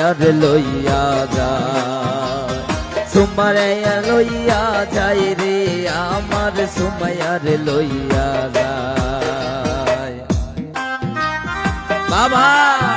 সুমায়ার লইয়া যায়। সুমায়া লইয়া যায় রে আমার সুমায়ার লইয়া যায়। বাবা!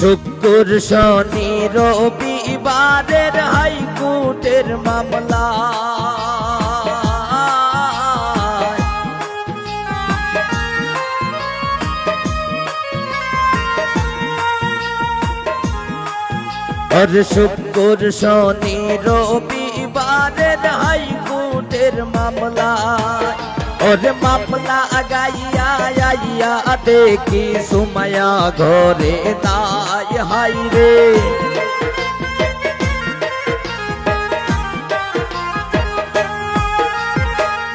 শুক্র শনি রবিবারের হাইকোর্টের মামলা। আর শুক্র শনি রবিবারের হাইকোর্টের মামলা। ওর মামলা গাইয়া আইয়া দেখি সুমায়া ঘরে তাই হাই রে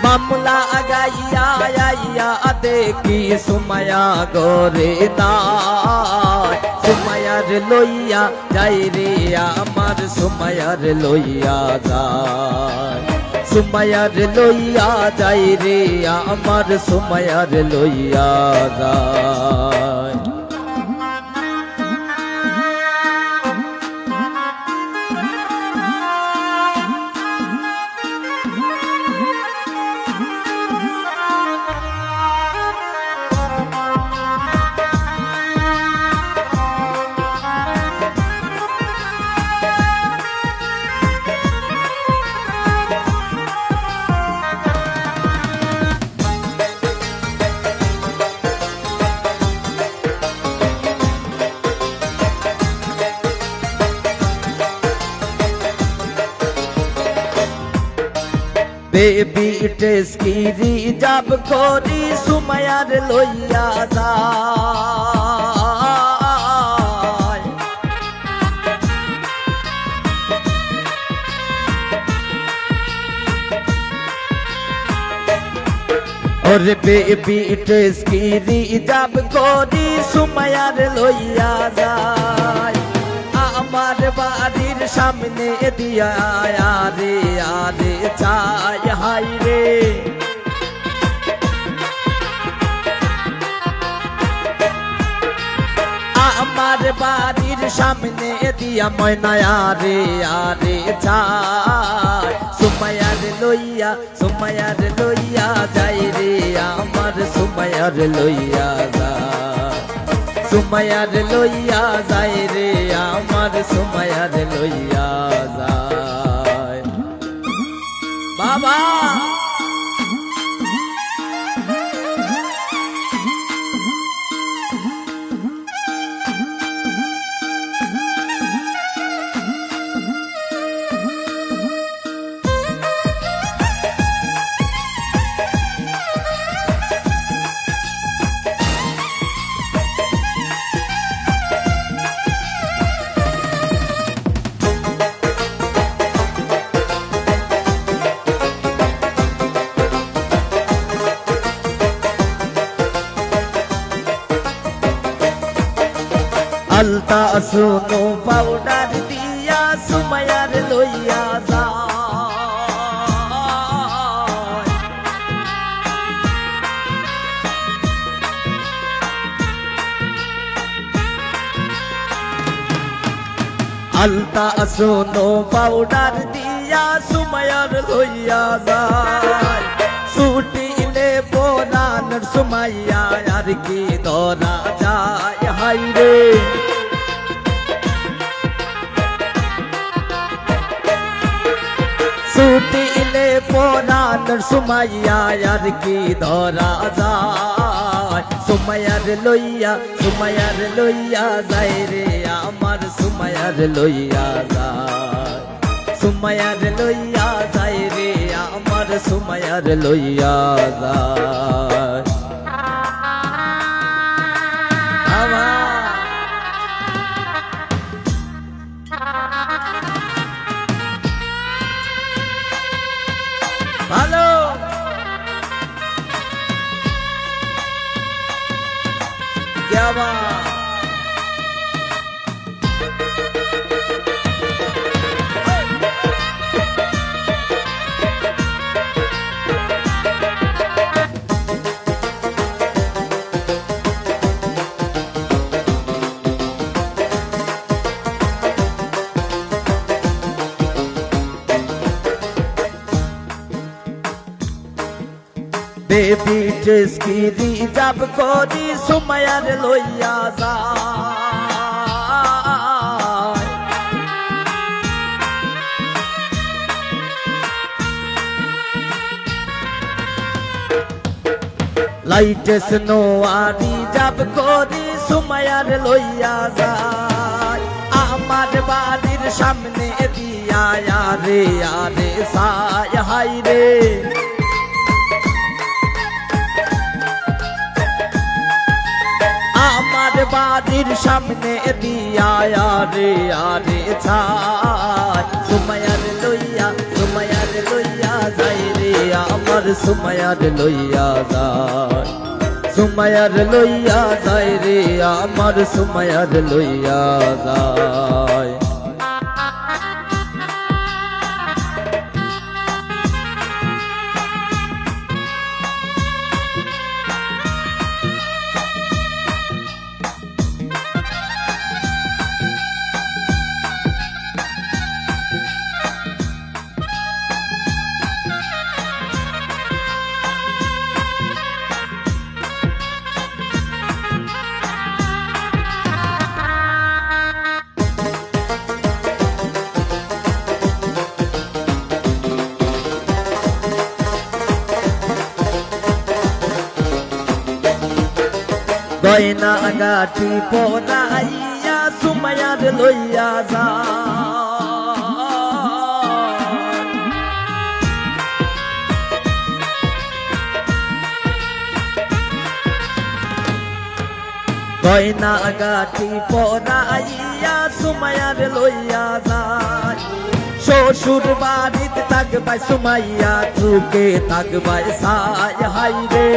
মামলা গাইয়া আইয়া দেখি সুমায়া ঘরে তাই সুমায়ার লইয়া যাই রে আমার সুমায়ার লইয়া যায় সুমায়ার লইয়া যাই রে আমার সুমায়ার লইয়া যায়। বেবি টেস্কিরি যাব করি সুমায়ার লইয়া যায়। ওরে বেবি টেস্কিরি যাব করি সুমায়ার লইয়া যায়। আমার বাড়ির সামনে দিয়া আরে সামনে দিয়া ময়না, আরে আরে চাই সুমায়ার লইয়া সুমায়ার লইয়া যাই রে, আমার সুমায়ার লইয়া যায়। সুমায়ার লইয়া যায় রে, আমার সুমায়ার লইয়া যায়। বাবা! আলতা সুনো পাউডার দিয়া সুমায়ার লইয়া যায় আলতা সুনো পাউডার দিয়া সুমায়ার লইয়া যায় ছুটিলে পোরানোর সুমাইয়া আর কি ধরা যায় হাই সুমাইয়া আর কি ধরা যায়? সুমায়ার লইয়া সুমায়ার লইয়া যায় রে আমার সুমায়ার লইয়া যায়। সুমায়ার লইয়া যায় রে আমার সুমায়ার লইয়া যায়। বেবি ড্রেস কি রিজার্ভ করি সুমায়ার লইয়া যায়। লাইটেস নোয়ারি যাব করি সুমায়ার লইয়া যায়। আমার বাড়ির সামনে দিয়া আরে আরে, সায় হাই রে। বাড়ির সামনে দিয়া আরে আরে ছায় সুমায়ার লইয়া সুমায়ার লইয়া যাই রে, আমার সুমায়ার লইয়া যায় সুমায়ার লইয়া যাই রে, আমার সুমায়ার লইয়া যায় গয়না গাঠি পরাইয়া সুমায়ার লইয়া যা গয়না গাঠি পরাইয়া সুমায়ার লইয়া যায় শ্বশুর বাড়িতে থাকবাই সুমাইয়া ঢুকে থাকবাই সায় হাই রে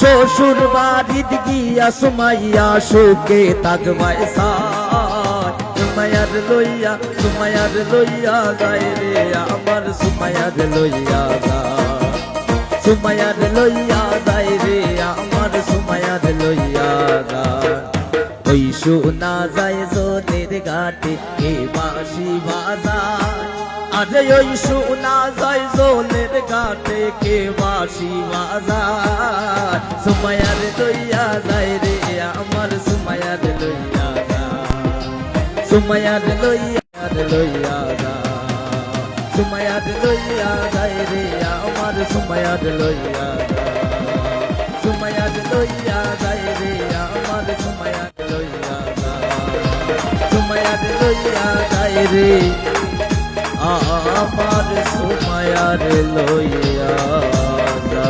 শ্বশুর বাড়িতে গিয়া সুমাইয়া শোকে তাগবাই সায় সুমায়ার লইয়া সুমায়ার লইয়া যায় রে আমার সুমায়ার লইয়া যায়। সুমায়ার লইয়া যায় রে আমার সুমায়ার লইয়া যায়। ওই শোনা যায় জোনের ঘাটে কে বাসি বাজার আরে ওই শোনা যায় জোনের ঘাটে কে বাসি বাজার সুমায়ার লইয়া যায় রে, আমার সুমায়ার লইয়া সুমায়ার লইয়া লইয়া সুমায়ার লইয়া যায় রে, আমার সুমায়ার লইয়া সুমায়ার লইয়া যায় রে, আমার সুমায়ার লইয়া সুমায়ার লইয়া যায় রে। আমার সুমায়ার লইয়া যা।